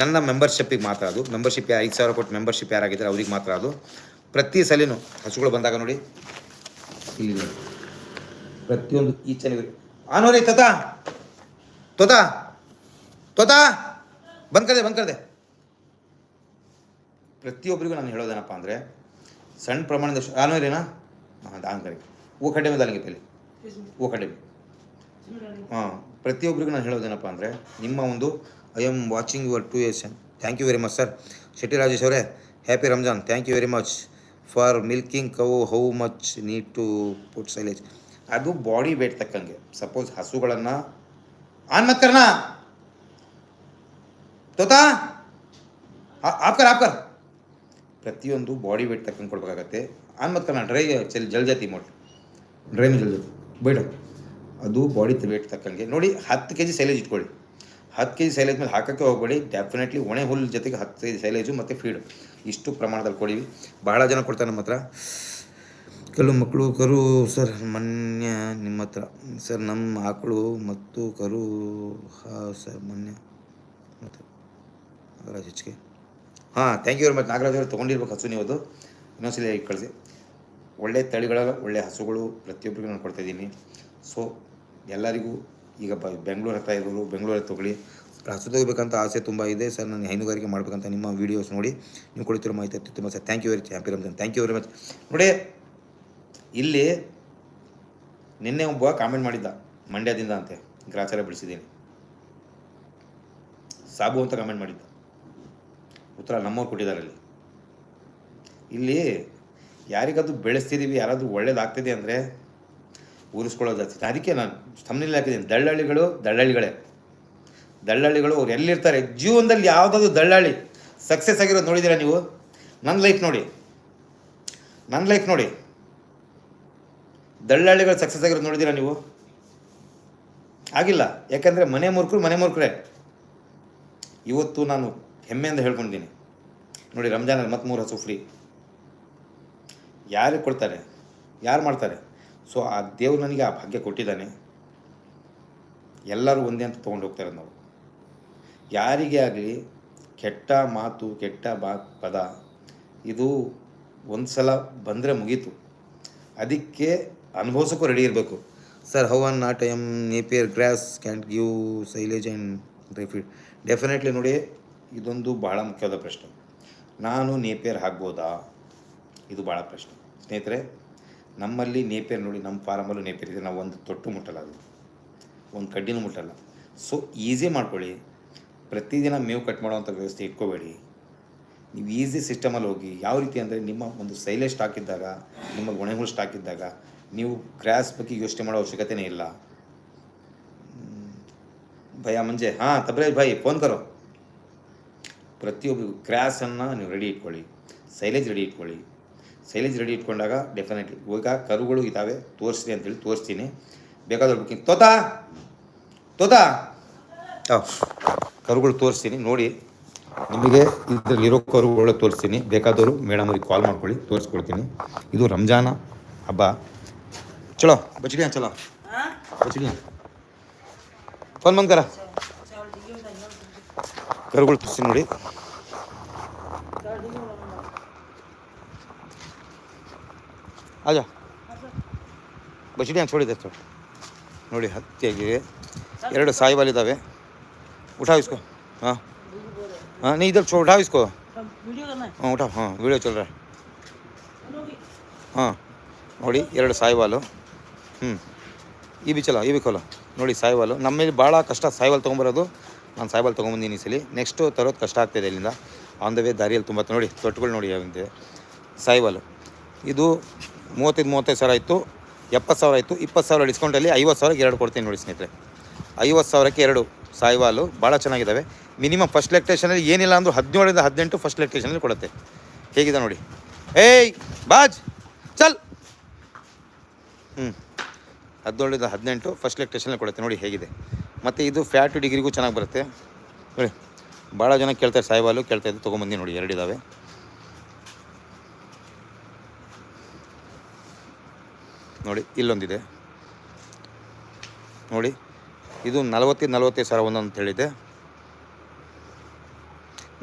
ನನ್ನ ಮೆಂಬರ್ಶಿಪ್ಪಿಗೆ ಮಾತ್ರ ಅದು. ಮೆಂಬರ್ಶಿಪ್ ಐದು ಸಾವಿರ ಕೊಟ್ಟು ಮೆಂಬರ್ಶಿಪ್ ಯಾರಾಗಿದ್ದಾರೆ ಅವ್ರಿಗೆ ಮಾತ್ರ ಅದು. ಪ್ರತಿ ಸಲಿನೂ, ಹಸುಗಳು ಬಂದಾಗ ನೋಡಿ. ಇಲ್ಲಿ ನೋಡಿ. ಪ್ರತಿಯೊಂದು ಈಚನೆ ಆನೋರಿ ನೋಡಿ. ತೋತಾ. ತೋತಾ. ಬಂದ್ ಕರೆದೆ, ಬಂದ್ ಪ್ರತಿಯೊಬ್ಬರಿಗೂ ನಾನು ಹೇಳೋದೇನಪ್ಪ ಅಂದರೆ, ಸಣ್ಣ ಪ್ರಮಾಣದ ಆನೋರಿನಾ ಹಾಂ ದಾನ್ ಕರಿ ಓ ಕಡಿಮೆ ದಾನಿಗೆ ಪೇಲೆ ಓ ಕಡ್ಡೆ ಹಾಂ, ಪ್ರತಿಯೊಬ್ಬರಿಗೂ ನಾನು ಹೇಳೋದೇನಪ್ಪ ಅಂದರೆ, ನಿಮ್ಮ ಒಂದು I am watching your two years thank you very much sir Shetty Rajesh ಅವರೇ happy Ramzan thank you very much for milking cow how much need to put silage ಅದು ಬಾಡಿ ವೇಟ್ ತಕ್ಕಂಗೆ. ಸಪೋಸ್ ಹಸುಗಳನ್ನು ಆನ್ ಮತ್ ಕರ್ನಾ? ತೋತಾ? ಆಪ್ಕರ್ ಆಪ್ಕರ್ ಪ್ರತಿಯೊಂದು body weight ತಕ್ಕಂಗೆ ಕೊಡ್ಬೇಕಾಗತ್ತೆ. On ಮತ್ ಕರ್ನಾ? ಡ್ರೈ ಚಲ್ ಜಲ್ಜಾತಿ ಮೋಟ್. ಡ್ರೈ ಜಲ್ಜಾತಿ ಬೇಡ. ಅದು ಬಾಡಿ ವೇಟ್ ತಕ್ಕಂಗೆ. ನೋಡಿ ಹತ್ತು ಕೆ ಜಿ ಸೈಲೇಜ್ ಇಟ್ಕೊಳ್ಳಿ. ಹತ್ತು ಕೆ ಜಿ ಸೈಲೇಜ್ ಮೇಲೆ ಹಾಕೋಕ್ಕೆ ಹೋಗಬೇಡಿ. ಡೆಫಿನೆಟ್ಲಿ ಒಣೆ ಹುಲ್ಲು ಜೊತೆಗೆ ಹತ್ತು ಕೆ ಜಿ ಸೈಲೇಜು ಮತ್ತು ಫೀಡು ಇಷ್ಟು ಪ್ರಮಾಣದಲ್ಲಿ ಕೊಡಿವಿ ಬಹಳ ಜನ ಕೊಡ್ತಾರೆ ನಮ್ಮ ಹತ್ರ. ಕೆಲವು ಮಕ್ಕಳು ಕರು ಸರ್ ಮೊನ್ನೆ ನಿಮ್ಮ ಹತ್ರ. ಸರ್ ನಮ್ಮ ಆಕಳು ಮತ್ತು ಕರು, ಹಾಂ ಸರ್ ಮೊನ್ನೆ ಮತ್ತು ನಾಗರಾಜ್ ಹೆಚ್ಚಿಗೆ ಹಾಂ thank you very much Nagaraj ಅವರು ತೊಗೊಂಡಿರ್ಬೇಕು ಹಸು ನೀವು ಅದು ಇನ್ನೊಂದ್ಸಲ ಕಳಿಸಿ. ಒಳ್ಳೆ ತಳಿಗಳ, ಒಳ್ಳೆ ಹಸುಗಳು ಪ್ರತಿಯೊಬ್ಬರಿಗೂ ನಾನು ಕೊಡ್ತಾಯಿದ್ದೀನಿ ಸೊ ಎಲ್ಲರಿಗೂ ಈಗ ಬ ಬೆಂಗಳೂರು ಹತ್ರ ಇರೋರು ಬೆಂಗಳೂರಲ್ಲಿ ತೊಗೊಳ್ಳಿ. ಹಸು ತೆಗಿಬೇಕಂತ ಆಸೆ ತುಂಬ ಇದೆ. ಸರ್, ನಾನು ಹೈನುಗಾರಿಕೆ ಮಾಡಬೇಕಂತ ನಿಮ್ಮ ವೀಡಿಯೋಸ್ ನೋಡಿ, ನೀವು ಕೊಡ್ತಿರೋ ಮಾಹಿತಿ ಅತ್ಯುತ್ತಮ sir thank you very happy Ramzan thank you very much ನೋಡಿ, ಇಲ್ಲಿ ನಿನ್ನೆ ಒಬ್ಬ ಕಾಮೆಂಟ್ ಮಾಡಿದ್ದ. ಮಂಡ್ಯದಿಂದ ಅಂತೆ. ಗ್ರಾಚಾರ ಬಿಡಿಸಿದ್ದೀನಿ ಸಾಬು ಅಂತ ಕಾಮೆಂಟ್ ಮಾಡಿದ್ದ. ಉತ್ತರ ನಮ್ಮವ್ರು ಕೊಟ್ಟಿದ್ದಾರೆ ಅಲ್ಲಿ. ಇಲ್ಲಿ ಯಾರಿಗದು ಬೆಳೆಸ್ತಿದ್ದೀವಿ ಯಾರಾದರೂ ಒಳ್ಳೇದಾಗ್ತಿದೆ ಅಂದರೆ ಉರಿಸ್ಕೊಳ್ಳೋದು ಜಾಸ್ತಿ ಅದಕ್ಕೆ ನಾನು ತಮ್ಮನಲ್ಲಿ ಹಾಕಿದ್ದೀನಿ. ದಳ್ಳಾಳಿಗಳು ದಳ್ಳಾಳಿಗಳೇ. ದಳ್ಳಾಳಿಗಳು ಅವ್ರು ಎಲ್ಲಿರ್ತಾರೆ? ಜೀವನದಲ್ಲಿ ಯಾವುದಾದ್ರು ದಳ್ಳಾಳಿ ಸಕ್ಸಸ್ ಆಗಿರೋದು ನೋಡಿದ್ದೀರಾ ನೀವು? ನನ್ನ ಲೈಫ್ ನೋಡಿ. ನನ್ನ ಲೈಫ್ ನೋಡಿ. ದಳ್ಳಾಳಿಗಳು ಸಕ್ಸಸ್ ಆಗಿರೋದು ನೋಡಿದ್ದೀರಾ ನೀವು? ಆಗಿಲ್ಲ. ಯಾಕಂದರೆ ಮನೆ ಮುರ್ಕರು ಮನೆ ಇವತ್ತು ನಾನು ಹೆಮ್ಮೆಯಿಂದ ಹೇಳ್ಕೊಂಡಿದ್ದೀನಿ. ನೋಡಿ, ರಂಜಾನಲ್ಲಿ ಮತ್ತೆ ಮೂರು ಹಸು ಫ್ರೀ ಯಾರಿಗೆ ಕೊಡ್ತಾರೆ? ಯಾರು ಮಾಡ್ತಾರೆ? ಸೊ ಆ ದೇವ್ರು ನನಗೆ ಆ ಭಾಗ್ಯ ಕೊಟ್ಟಿದ್ದಾನೆ. ಎಲ್ಲರೂ ಒಂದೇ ಅಂತ ತೊಗೊಂಡು ಹೋಗ್ತಾರೆ ನಾವು. ಯಾರಿಗೇ ಆಗಲಿ ಕೆಟ್ಟ ಮಾತು, ಕೆಟ್ಟ ಬಾ, ಪದ ಇದು ಒಂದು ಸಲ ಬಂದರೆ ಮುಗೀತು. ಅದಕ್ಕೆ ಅನುಭವಿಸೋಕ್ಕೂ ರೆಡಿ ಇರಬೇಕು. Sir how on not I am Napier grass can't give silage and dry feed definitely ನೋಡಿ, ಇದೊಂದು ಭಾಳ ಮುಖ್ಯವಾದ ಪ್ರಶ್ನೆ. ನಾನು ನೇಪಿಯರ್ ಆಗ್ಬೋದಾ? ಇದು ಭಾಳ ಪ್ರಶ್ನೆ. ಸ್ನೇಹಿತರೆ ನಮ್ಮಲ್ಲಿ ನೇಪೇರ್ ನೋಡಿ, ನಮ್ಮ ಫಾರಮಲ್ಲೂ ನೇಪೇರ್ ಇದೆ ನಾವು ಒಂದು ತೊಟ್ಟು ಮುಟ್ಟಲ್ಲ ಅದು. ಒಂದು ಕಡ್ಡಿನೂ ಮುಟ್ಟಲ್ಲ. ಸೊ ಈಸಿ ಮಾಡ್ಕೊಳ್ಳಿ. ಪ್ರತಿದಿನ ಮೇವು ಕಟ್ ಮಾಡುವಂಥ ವ್ಯವಸ್ಥೆ ಇಟ್ಕೋಬೇಡಿ. ನೀವು ಈಸಿ ಸಿಸ್ಟಮಲ್ಲಿ ಹೋಗಿ, ಯಾವ ರೀತಿ ಅಂದರೆ ನಿಮ್ಮ ಒಂದು ಸೈಲೇಜ್ ಸ್ಟಾಕ್ ಇದ್ದಾಗ, ನಿಮ್ಮ ಗುಣಗಳು ಸ್ಟಾಕ್ ಇದ್ದಾಗ, ನೀವು ಕ್ರ್ಯಾಸ್ ಬಗ್ಗೆ ಯೋಚನೆ ಮಾಡೋ ಅವಶ್ಯಕತೆನೇ ಇಲ್ಲ. ಭಯ ಮಂಜೆ. ಹಾಂ ತಬ್ರೇಜ್ ಭಾಯ್ ಫೋನ್ ಕರೋ. ಪ್ರತಿಯೊಬ್ಬರಿಗೂ ಕ್ರ್ಯಾಸನ್ನು ನೀವು ರೆಡಿ ಇಟ್ಕೊಳ್ಳಿ. ಸೈಲೇಜ್ ರೆಡಿ ಇಟ್ಕೊಳ್ಳಿ. ಸೈಲೇಜ್ ರೆಡಿ ಇಟ್ಕೊಂಡಾಗ ಡೆಫಿನೆಟ್ಲಿ ಈಗ ಕರುಗಳು ಇದ್ದಾವೆ ತೋರಿಸ್ತೀನಿ ಅಂತೇಳಿ ತೋರಿಸ್ತೀನಿ. ಬೇಕಾದ್ರೆ ಬುಕ್ಕಿಂಗ್ ತೋತಾ! ತೋತಾ! ಹಾಂ. ಕರುಗಳು ತೋರಿಸ್ತೀನಿ ನೋಡಿ. ನಿಮಗೆ ಇದರಲ್ಲಿರೋ ಕರುಗಳು ತೋರಿಸ್ತೀನಿ. ಬೇಕಾದವರು ಮೇಡಮ್ ಅವ್ರಿಗೆ ಕಾಲ್ ಮಾಡ್ಕೊಳ್ಳಿ ತೋರಿಸ್ಕೊಡ್ತೀನಿ. ಇದು ರಂಜಾನ ಹಬ್ಬ. ಚಲೋ ಬಚ್ಚಿಗೆ ಚಲೋ. ಬಚ್ಚಿಗೆ. ಫೋನ್ ಬಂದ್ ಕರ ಕರುಗಳು ತೋರಿಸ್ತೀನಿ ನೋಡಿ. ಅದ ಬಚಡಿ ಹಂಗೆ ಸುಳಿದೆ ಸರ್ ನೋಡಿ ಹತ್ತಿ ಆಗಿದೆ ಎರಡು ಊಟ ಉಠಾಯಿಸ್ಕೊ ಹಾಂ. ಹಾಂ, ನೀ ಇದ್ರಲ್ಲಿ ಉಠಾಯಿಸ್ಕೊ ಹಾಂ, ಊಟ ಹಾಂ, ವೀಡಿಯೋ ಚಲ್ರ. ಹಾಂ, ನೋಡಿ, ಎರಡು ಸಾಯಿಬಾಲು ಹ್ಞೂ ಈ ಬಿ ಈ ಬಿ ನೋಡಿ ಸಾಯಿಬಾಲು ನಮ್ಮಲ್ಲಿ ಭಾಳ ಕಷ್ಟ ಸಾಯಿಬಾಲ್ ತೊಗೊಂಬರೋದು. ನಾನು ಸಾಯಿಬಾಲ್ ತೊಗೊಂಬಂದಿನಿ ಸಲ. ನೆಕ್ಸ್ಟು ತರೋದು ಕಷ್ಟ ಆಗ್ತಿದೆ ಇಲ್ಲಿಂದ. ಆನ್ ದ ವೇ ದಾರಿಯಲ್ಲಿ ತುಂಬ, ನೋಡಿ ತೊಟ್ಟುಗಳು ನೋಡಿ ಯಾವಂತಿದೆ ಸಾಯಿಬಾಲು ಇದು ಮೂವತ್ತೈದು ಮೂವತ್ತೈದು ಸಾವಿರ ಇತ್ತು ಎಪ್ಪತ್ತು ಸಾವಿರ ಇತ್ತು ಇಪ್ಪತ್ತು ಸಾವಿರ ಡಿಸ್ಕೌಂಟಲ್ಲಿ ಐವತ್ತು ಸಾವಿರಕ್ಕೆ ಎರಡು ಕೊಡ್ತೀನಿ ನೋಡಿ ಸ್ನೇಹಿತರೆ. ಐವತ್ತು ಸಾವಿರಕ್ಕೆ ಎರಡು ಸಾಯಿವಾಲು ಭಾಳ ಚೆನ್ನಾಗಿದ್ದಾವೆ. ಮಿನಿಮಮ್ ಫಸ್ಟ್ ಲೆಕ್ಟೇಷನಲ್ಲಿ ಏನಿಲ್ಲ ಅಂದರೂ ಹದಿನೇಳರಿಂದ ಹದಿನೆಂಟು ಫಸ್ಟ್ ಲೆಕ್ಟೇಷನಲ್ಲಿ ಕೊಡುತ್ತೆ. ಹೇಗಿದೆ ನೋಡಿ. ಏಯ್, ಬಾಜ್, ಚಲ್. ಹ್ಞೂ ಹದಿನೇಳರಿಂದ ಹದಿನೆಂಟು ಫಸ್ಟ್ ಲೆಕ್ಟೇಷನಲ್ಲಿ ಕೊಡುತ್ತೆ ನೋಡಿ ಹೇಗಿದೆ. ಮತ್ತು ಇದು ಫ್ಯಾಟ್ ಡಿಗ್ರಿಗೂ ಚೆನ್ನಾಗಿ ಬರುತ್ತೆ. ನೋಡಿ, ಭಾಳ ಜನ ಕೇಳ್ತಾರೆ ಸಾಯಿವಾಲು, ಕೇಳ್ತಾ ಇದ್ದು ತೊಗೊಂಬಂದು ನೋಡಿ ಎರಡಿದ್ದಾವೆ ನೋಡಿ, ಇಲ್ಲೊಂದಿದೆ. ನೋಡಿ, ಇದು ನಲವತ್ತೈದು ನಲವತ್ತೈದು ಸಾವಿರ ಒಂದು ಅಂತ ಹೇಳಿದೆ.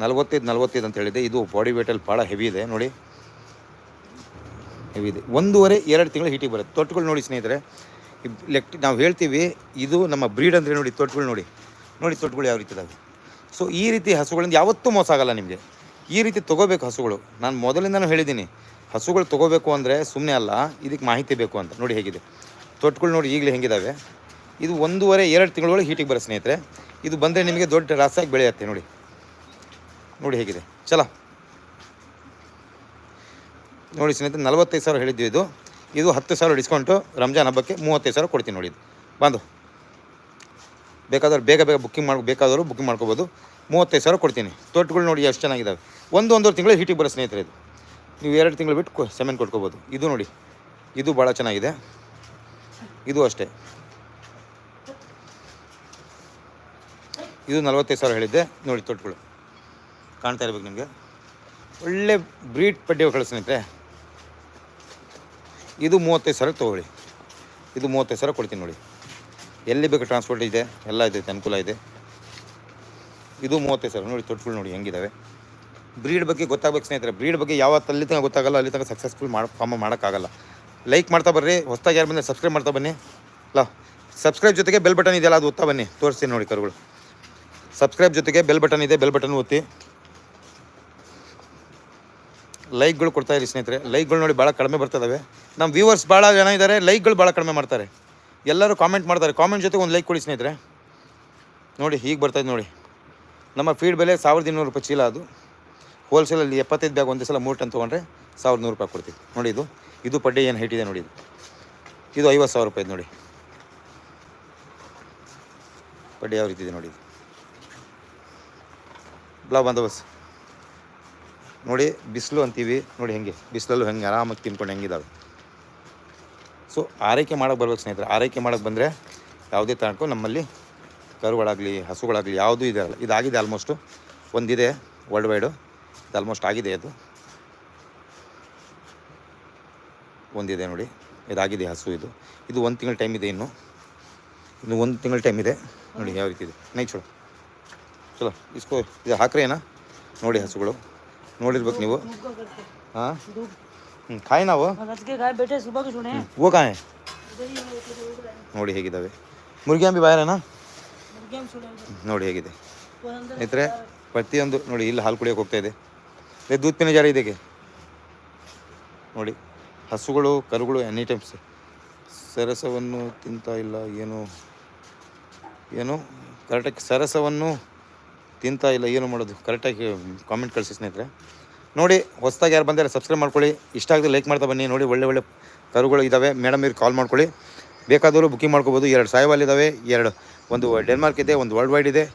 ನಲವತ್ತೈದು ನಲವತ್ತೈದು ಅಂತ ಹೇಳಿದೆ. ಇದು ಬಾಡಿ ವೇಟಲ್ಲಿ ಭಾಳ ಹೆವಿ ಇದೆ, ನೋಡಿ. ಹೆವಿ ಇದೆ. ಒಂದೂವರೆ, ಎರಡು ತಿಂಗಳು ಹೀಟಿಗೆ ಬರುತ್ತೆ. ತೊಟ್ಟುಗಳು ನೋಡಿ ಸ್ನೇಹಿತರೆ. ಲೆಕ್ ನಾವು ಹೇಳ್ತೀವಿ, ಇದು ನಮ್ಮ ಬ್ರೀಡ್ ಅಂದರೆ ನೋಡಿ ತೊಟ್ಟುಗಳು ನೋಡಿ. ನೋಡಿ ತೊಟ್ಟುಗಳು ಯಾವ ರೀತಿ ಇದಾವೆ ಸೊ ಈ ರೀತಿ ಹಸುಗಳಿಂದ ಯಾವತ್ತೂ ಮೋಸ ಆಗಲ್ಲ ನಿಮಗೆ. ಈ ರೀತಿ ತೊಗೋಬೇಕು ಹಸುಗಳು. ನಾನು ಮೊದಲಿಂದನೂ ಹೇಳಿದ್ದೀನಿ. ಹಸುಗಳು ತೊಗೋಬೇಕು ಅಂದರೆ ಸುಮ್ಮನೆ ಅಲ್ಲ ಇದಕ್ಕೆ ಮಾಹಿತಿ ಬೇಕು ಅಂತ. ನೋಡಿ ಹೇಗಿದೆ. ತೊಟ್ಟುಗಳು ನೋಡಿ ಈಗಲೇ ಹೇಗಿದ್ದಾವೆ ಇದು ಒಂದೂವರೆ, ಎರಡು ತಿಂಗಳೊಳಗೆ ಹೀಟಿಗೆ ಬರೋ ಸ್ನೇಹಿತರೆ, ಇದು ಬಂದರೆ ನಿಮಗೆ ದೊಡ್ಡ ರಾಸಾಗಿ ಬೆಳೆಯುತ್ತೆ ನೋಡಿ. ನೋಡಿ ಹೇಗಿದೆ. ಚಲ. ನೋಡಿ ಸ್ನೇಹಿತರೆ, ನಲವತ್ತೈದು ಸಾವಿರ ಹೇಳಿದ್ವಿ ಇದು. ಇದು ಹತ್ತು ಸಾವಿರ ಡಿಸ್ಕೌಂಟು ರಂಜಾನ್ ಹಬ್ಬಕ್ಕೆ ಮೂವತ್ತೈದು ಸಾವಿರ ಕೊಡ್ತೀನಿ ನೋಡಿ ಬಂದು. ಬೇಕಾದವ್ರು ಬೇಗ ಬೇಗ ಬುಕ್ಕಿಂಗ್ ಮಾಡಿ, ಬೇಕಾದವರು ಬುಕ್ಕಿಂಗ್ ಮಾಡ್ಕೋಬೋದು. ಮೂವತ್ತೈದು ಸಾವಿರ ಕೊಡ್ತೀನಿ. ತೋಟಗಳು ನೋಡಿ ಎಷ್ಟು ಚೆನ್ನಾಗಿದ್ದಾವೆ ಒಂದು ಒಂದೂವರೆ ತಿಂಗಳು ಹೀಟಿಗೆ ಬರೋ ಸ್ನೇಹಿತರೆ ಇದು. ನೀವು ಎರಡು ತಿಂಗಳು ಬಿಟ್ಟು ಸೆಮೆನ್ ಕೊಟ್ಕೋಬೋದು. ಇದು ನೋಡಿ. ಇದು ಭಾಳ ಚೆನ್ನಾಗಿದೆ. ಇದು ಅಷ್ಟೇ. ಇದು ನಲವತ್ತೈದು ಸಾವಿರ ಹೇಳಿದ್ದೆ. ನೋಡಿ ತೊಟ್ಟುಗಳು ಕಾಣ್ತಾ ಇರ್ಬೇಕು ನಿಮಗೆ. ಒಳ್ಳೆ ಬ್ರೀಡ್ ಪಡ್ಡೆ ಸ್ನೇಹಿತರೆ. ಇದು ಮೂವತ್ತೈದು ಸಾವಿರ ತೊಗೊಳ್ಳಿ. ಇದು ಮೂವತ್ತೈದು ಸಾವಿರ ಕೊಡ್ತೀನಿ ನೋಡಿ. ಎಲ್ಲಿ ಬೇಕು ಟ್ರಾನ್ಸ್ಪೋರ್ಟ್ ಇದೆ, ಎಲ್ಲ ಇದೆ, ಅನುಕೂಲ ಇದೆ. ಇದು ಮೂವತ್ತೈದು ಸಾವಿರ. ನೋಡಿ ತೊಟ್ಟುಗಳು ನೋಡಿ ಹೆಂಗಿದ್ದಾವೆ ಬ್ರೀಡ್ ಬಗ್ಗೆ ಗೊತ್ತಾಗಬೇಕು ಸ್ನೇಹಿತರೆ. ಬ್ರೀಡ್ ಬಗ್ಗೆ ಯಾವ ಅಲ್ಲಿ ತನಕ ಗೊತ್ತಾಗಲ್ಲ, ಅಲ್ಲಿ ತನಕ ಸಕ್ಸಸ್ಫುಲ್ ಮಾಡಿ ಫಾರ್ಮ್ ಮಾಡೋಕ್ಕಾಗಲ್ಲ. ಲೈಕ್ ಮಾಡ್ತಾ ಬರ್ರಿ, ಹೊಸ್ದಾಗಿ ಯಾರು ಬಂದರೆ ಸಬ್ಸ್ಕ್ರೈಬ್ ಮಾಡ್ತಾ ಬನ್ನಿ. ಅಲ್ಲ ಸಬ್ಸ್ಕ್ರೈಬ್ ಜೊತೆಗೆ ಬೆಲ್ ಬಟನ್ ಇದೆಯಲ್ಲ, ಅದು ಒತ್ತಾ ಬನ್ನಿ. ತೋರಿಸ್ತೀನಿ ನೋಡಿ ಕರುಗಳು. ಸಬ್ಸ್ಕ್ರೈಬ್ ಜೊತೆಗೆ ಬೆಲ್ ಬಟನ್ ಇದೆ ಬೆಲ್ ಬಟನ್ ಒತ್ತಿ. ಲೈಕ್ಗಳು ಕೊಡ್ತಾ ಇರಿ ಸ್ನೇಹಿತರೆ. ಲೈಕ್ಗಳು ನೋಡಿ ಭಾಳ ಕಡಿಮೆ ಬರ್ತದವೆ. ನಮ್ಮ ವ್ಯೂವರ್ಸ್ ಭಾಳ ಜನ ಇದ್ದಾರೆ ಲೈಕ್ಗಳು ಭಾಳ ಕಡಿಮೆ ಮಾಡ್ತಾರೆ. ಎಲ್ಲರೂ ಕಾಮೆಂಟ್ ಮಾಡ್ತಾರೆ. ಕಾಮೆಂಟ್ ಜೊತೆಗೆ ಒಂದು ಲೈಕ್ ಕೊಡಿ ಸ್ನೇಹಿತರೆ. ನೋಡಿ, ಹೀಗೆ ಬರ್ತಾಯಿದೆ ನೋಡಿ. ನಮ್ಮ ಫೀಡ್ ಬೆಲೆ ಸಾವಿರದ ಇನ್ನೂರು ರೂಪಾಯಿ ಚೀಲ ಅದು. ಹೋಲ್ಸೇಲಲ್ಲಿ ಎಪ್ಪತ್ತೈದು ಬ್ಯಾಗ್ ಒಂದೇ ಸಲ ಮೂರು ಟನ್ ತೊಗೊಂಡ್ರೆ ಸಾವಿರದ ನೂರು ರೂಪಾಯಿ ಕೊಡ್ತೀವಿ. ನೋಡಿ ಇದು. ಇದು ಪಡ್ಡೆ ಏನು ಹೈಟ್ ಇದೆ ನೋಡಿ ಇದು. ಐವತ್ತು ಸಾವಿರ ರೂಪಾಯಿ ನೋಡಿ. ಪಡ್ಡೆ ಯಾವ ರೀತಿ ಇದೆ ನೋಡಿ ಬ್ಲಾ ಬಂದೋಬಸ್ತ್. ನೋಡಿ ಬಿಸಿಲು ಅಂತೀವಿ. ನೋಡಿ ಹೆಂಗೆ. ಬಿಸಿಲಲ್ಲೂ ಹೆಂಗೆ ಆರಾಮಾಗಿ ತಿನ್ಕೊಂಡು ಹೆಂಗಿದಾವೆ ಸೊ ಆರೈಕೆ ಮಾಡೋಕ್ಕೆ ಬರ್ಬೇಕು ಸ್ನೇಹಿತರೆ. ಆರೈಕೆ ಮಾಡೋಕ್ಕೆ ಬಂದರೆ ಯಾವುದೇ ತಾಣಕ್ಕೂ ನಮ್ಮಲ್ಲಿ ಕರುಗಳಾಗಲಿ, ಹಸುಗಳಾಗಲಿ ಯಾವುದೂ ಇದೆಯಲ್ಲ ಇದಾಗಿದೆ ಆಲ್ಮೋಸ್ಟು ಒಂದಿದೆ ವರ್ಲ್ಡ್ ವೈಡು ಇದು ಆಲ್ಮೋಸ್ಟ್ ಆಗಿದೆ ಅದು. ಒಂದಿದೆ ನೋಡಿ. ಇದಾಗಿದೆ ಹಸು ಇದು. ಇದು ಒಂದು ತಿಂಗಳ ಟೈಮ್ ಇದೆ ಇನ್ನು. ಇನ್ನು ಒಂದು ತಿಂಗಳ ಟೈಮ್ ಇದೆ. ನೋಡಿ ಯಾವ ರೀತಿ ಇದೆ. ನೈ ಚಲೋ. ಚಲೋ. ಇಸ್ಕೋ ಇದು ಹಾಕ್ರೆ ಏನ ನೋಡಿ ಹಸುಗಳು. ನೋಡಿರ್ಬೇಕು ನೀವು. ಹಾಂ? ಹ್ಞೂ ಕಾಯಿ ನಾವು? ಹೂ ಕಾಯಿ ನೋಡಿ ಹೇಗಿದ್ದಾವೆ ಮುರುಗಿಯಾಂಬಿ ಬಾಯರೇನಾ? ನೋಡಿ ಹೇಗಿದೆ. ಇದ್ರೆ ಪ್ರತಿಯೊಂದು ನೋಡಿ ಇಲ್ಲಿ ಹಾಲು ಕುಡಿಯೋಕೆ ಹೋಗ್ತಾ ಇದೆ. ಏ, ದೂದ್ ಪಿನ ಜಾರಿ ಇದೆ ನೋಡಿ, ಹಸುಗಳು, ಕರುಗಳು ಎನಿ ಟೈಮ್ಸ್ ಸರಸವನ್ನು ತಿಂತಾ ಇಲ್ಲ, ಏನು? ಏನು? ಕರೆಕ್ಟಾಗಿ ಸರಸವನ್ನು ತಿಂತಾ ಇಲ್ಲ, ಏನು ಮಾಡೋದು? ಕರೆಕ್ಟಾಗಿ ಕಾಮೆಂಟ್ ಕಳಿಸಿ ಸ್ನೇಹಿತರೆ. ನೋಡಿ, ಹೊಸ್ದಾಗಿ ಯಾರು ಬಂದರೆ ಸಬ್ಸ್ಕ್ರೈಬ್ ಮಾಡ್ಕೊಳ್ಳಿ. ಇಷ್ಟ ಆಗದೆ ಲೈಕ್ ಮಾಡ್ತಾ ಬನ್ನಿ. ನೋಡಿ, ಒಳ್ಳೆ ಒಳ್ಳೆ ಕರುಗಳು ಇದ್ದಾವೆ ಮೇಡಮ್ ಇವ್ರಿಗೆ ಕಾಲ್ ಮಾಡ್ಕೊಳ್ಳಿ. ಬೇಕಾದವರು ಬುಕ್ಕಿಂಗ್ ಮಾಡ್ಕೋಬೋದು. ಎರಡು ಸಾಯಿವಾಲ್ ಇದ್ದಾವೆ ಎರಡು. ಒಂದು ಡೆನ್ಮಾರ್ಕ್ ಇದೆ, ಒಂದು ವರ್ಲ್ಡ್ ವೈಡ್ ಇದೆ,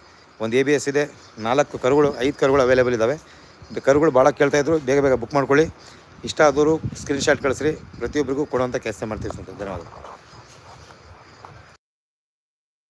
ಒಂದು ಎ ಇದೆ, ನಾಲ್ಕು ಕರುಗಳು, ಐದು ಕರುಗಳು ಅವೈಲೇಬಲ್ ಇದ್ದಾವೆ ಇದು ಕರುಗಳು ಭಾಳ ಕೇಳ್ತಾಯಿದ್ರು ಬೇಗ ಬೇಗ ಬುಕ್ ಮಾಡ್ಕೊಳ್ಳಿ. ಇಷ್ಟ ಆದವರು ಸ್ಕ್ರೀನ್ಶಾಟ್ ಕಳಿಸ್ರಿ. ಪ್ರತಿಯೊಬ್ಬರಿಗೂ ಕೊಡುವಂಥ ಕೆಲಸ ಮಾಡ್ತೀವಿ ಸ್ನೇಹಿತರೆ. ಧನ್ಯವಾದ